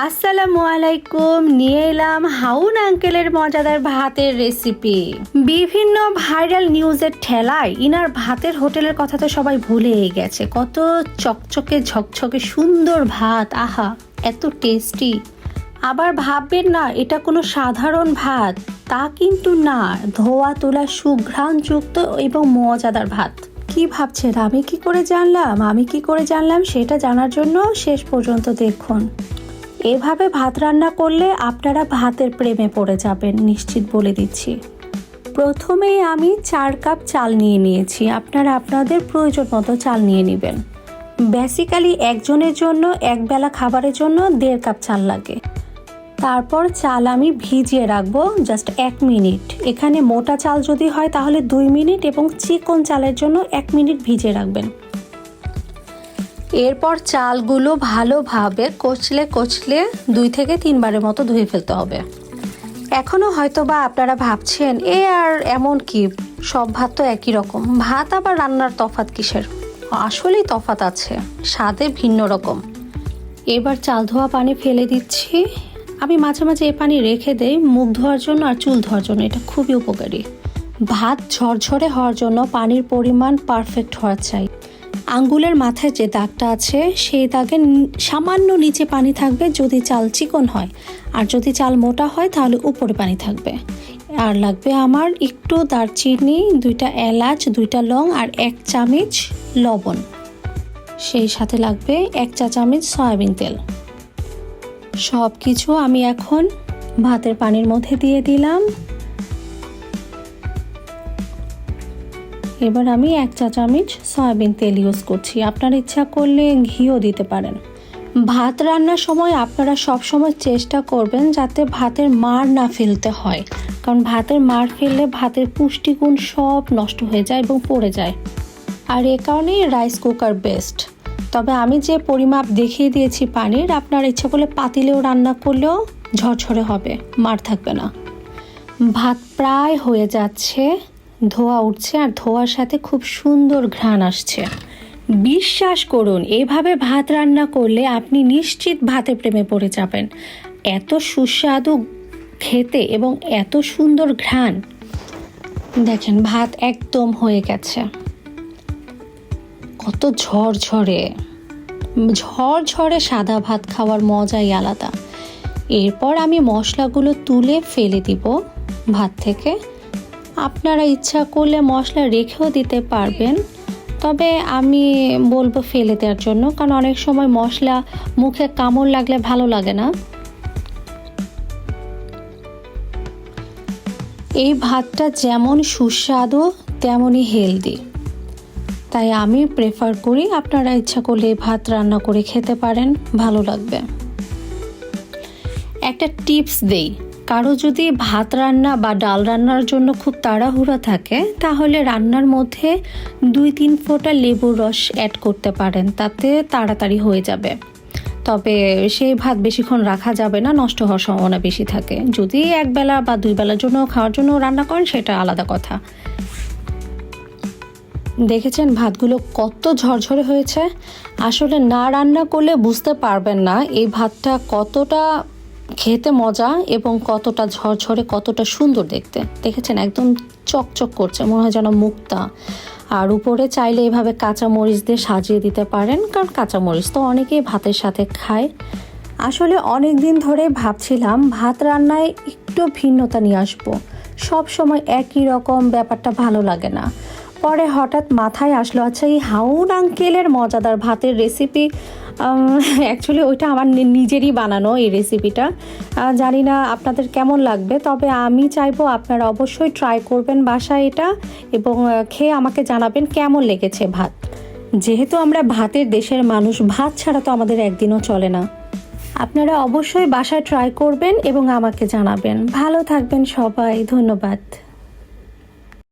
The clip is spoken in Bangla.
আসসালামু আলাইকুম, নিয়ে এলাম হাউন আঙ্কেলের মজাদার ভাতের রেসিপি বিভিন্ন ভাইরাল নিউজের ঠেলায় ইনার ভাতের হোটেলের কথা তো সবাই ভুলেই গেছে। কত চকচকে, ঝকঝকে, সুন্দর ভাত, আহা, এত টেস্টি আবার ভাববেন না, এটা কোনো সাধারণ ভাত, তা কিন্তু না, ধোয়া তোলা সুঘ্রাণযুক্ত এবং মজাদার ভাত। কি ভাবছেন? আমি কি করে জানলাম? আমি কি করে জানলাম? সেটা জানার জন্য শেষ পর্যন্ত দেখুন। এভাবে ভাত রান্না করলে আপনারা ভাতের প্রেমে পড়ে যাবেন, নিশ্চিত বলে দিচ্ছি। প্রথমেই আমি চার কাপ চাল নিয়ে নিয়েছি। আপনারা আপনাদের প্রয়োজন মতো চাল নিয়ে নেবেন। বেসিক্যালি একজনের জন্য, একবেলা খাবারের জন্য দেড় কাপ চাল লাগে। তারপর চাল আমি ভিজিয়ে রাখব জাস্ট এক মিনিট। এখানে মোটা চাল যদি হয় তাহলে দুই মিনিট এবং চিকন চালের জন্য এক মিনিট ভিজিয়ে রাখবেন। এরপর চালগুলো ভালোভাবে কচলে কচলে দুই থেকে তিনবারের মতো ধুয়ে ফেলতে হবে। এখনও হয়তো বা আপনারা ভাবছেন, এ আর এমন কি? সব ভাত তো একই রকম। ভাত আবার রান্নার তফাত কিসের? আসলেই তফাত আছে, স্বাদে ভিন্ন রকম। এবার চাল ধোয়া পানি ফেলে দিচ্ছি। আমি মাঝে মাঝে এই পানি রেখে দেই, মুখ ধোয়ার জন্য আর চুল ধোয়ার জন্য, এটা খুবই উপকারী। ভাত ঝরঝরে হওয়ার জন্য পানির পরিমাণ পারফেক্ট হওয়া চাই। আঙ্গুলের মাথায় যে দাগটা আছে, সেই দাগে সামান্য নিচে পানি থাকবে যদি চাল চিকন হয়। আর যদি চাল মোটা হয়, তাহলে উপরে পানি থাকবে। আর লাগবে আমার একটু দারচিনি, দুইটা এলাচ, দুইটা লং আর এক চামচ লবণ। সেই সাথে লাগবে এক চা চামচ সয়াবিন তেল। সব কিছু আমি এখন ভাতের পানির মধ্যে দিয়ে দিলাম। এবার আমি এক চা চামচ সয়াবিন তেল ইউজ করছি। আপনার ইচ্ছা করলে ঘিও দিতে পারেন। ভাত রান্নার সময় আপনারা সব সময় চেষ্টা করবেন যাতে ভাতের মার না ফেলতে হয়। কারণ ভাতের মার ফেললে ভাতের পুষ্টিগুণ সব নষ্ট হয়ে যায় এবং পড়ে যায়। আর এ কারণেই রাইস কুকার বেস্ট। তবে আমি যে পরিমাপ দেখিয়ে দিয়েছি পানির, আপনার ইচ্ছা করলে পাতিলেও রান্না করলেও ঝরঝরে হবে, মার থাকবে না। ভাত প্রায় হয়ে যাচ্ছে। ধোয়া উঠছে আর ধোয়ার সাথে খুব সুন্দর ঘ্রাণ আসছে। বিশ্বাস করুন, এভাবে ভাত রান্না করলে আপনি নিশ্চিত ভাতে প্রেমে পড়ে যাবেন। এত সুস্বাদু খেতে এবং এত সুন্দর ঘ্রাণ। দেখেন, ভাত একদম হয়ে গেছে। কত ঝরঝরে। ঝরঝরে সাদা ভাত খাওয়ার মজাই আলাদা। এরপর আমি মশলাগুলো তুলে ফেলে দিব ভাত থেকে। আপনারা ইচ্ছা করলে মশলা রেখেও দিতে পারবেন, তবে আমি বলব ফেলে দেওয়ার জন্য, কারণ অনেক সময় মশলা মুখে কামড় লাগলে ভালো লাগে না। এই ভাতটা যেমন সুস্বাদু তেমনই হেলদি। তাই আমি প্রেফার করি, আপনারা ইচ্ছা করলে ভাত রান্না করে খেতে পারেন, ভালো লাগবে। একটা টিপস দেই কারও যদি ভাত রান্না বা ডাল রান্নার জন্য খুব তাড়াহুড়া থাকে, তাহলে রান্নার মধ্যে দুই তিন ফোঁটা লেবুর রস অ্যাড করতে পারেন, তাতে তাড়াতাড়ি হয়ে যাবে। তবে সেই ভাত বেশিক্ষণ রাখা যাবে না, নষ্ট হওয়ার সম্ভাবনা বেশি থাকে। যদি একবেলা বা দুই বেলার জন্য খাওয়ার জন্য রান্না করেন, সেটা আলাদা কথা। দেখেছেন ভাতগুলো কত ঝরঝরে হয়েছে? আসলে না রান্না করলে বুঝতে পারবেন না এই ভাতটা কতটা খেতে মজা এবং কতটা ঝরঝরে, কতটা সুন্দর দেখতে। দেখেছেন? একদম চকচক করছে। মনে হয় যেন মুক্তা। আর উপরে চাইলে এভাবে কাঁচা মরিচ দিয়ে সাজিয়ে দিতে পারেন, কারণ কাঁচা মরিচ তো অনেকেই ভাতের সাথে খায়। আসলে অনেক দিন ধরে ভাবছিলাম, ভাত রান্নায় একটু ভিন্নতা নিয়ে আসব। সব সময় একই রকম ব্যাপারটা ভালো লাগে না। পরে হঠাৎ মাথায় আসলো আচ্ছা এই হাউন আঙ্কেলের মজাদার ভাতের রেসিপি অ্যাকচুয়ালি ওইটা আমার নিজেরই বানানো এই রেসিপিটা জানি না আপনাদের কেমন লাগবে, তবে আমি চাইব আপনারা অবশ্যই ট্রাই করবেন বাসায় এটা এবং খেয়ে আমাকে জানাবেন কেমন লেগেছে ভাত। যেহেতু আমরা ভাতের দেশের মানুষ, ভাত ছাড়া তো আমাদের একদিনও চলে না। আপনারা অবশ্যই বাসায় ট্রাই করবেন এবং আমাকে জানাবেন। ভালো থাকবেন সবাই, ধন্যবাদ।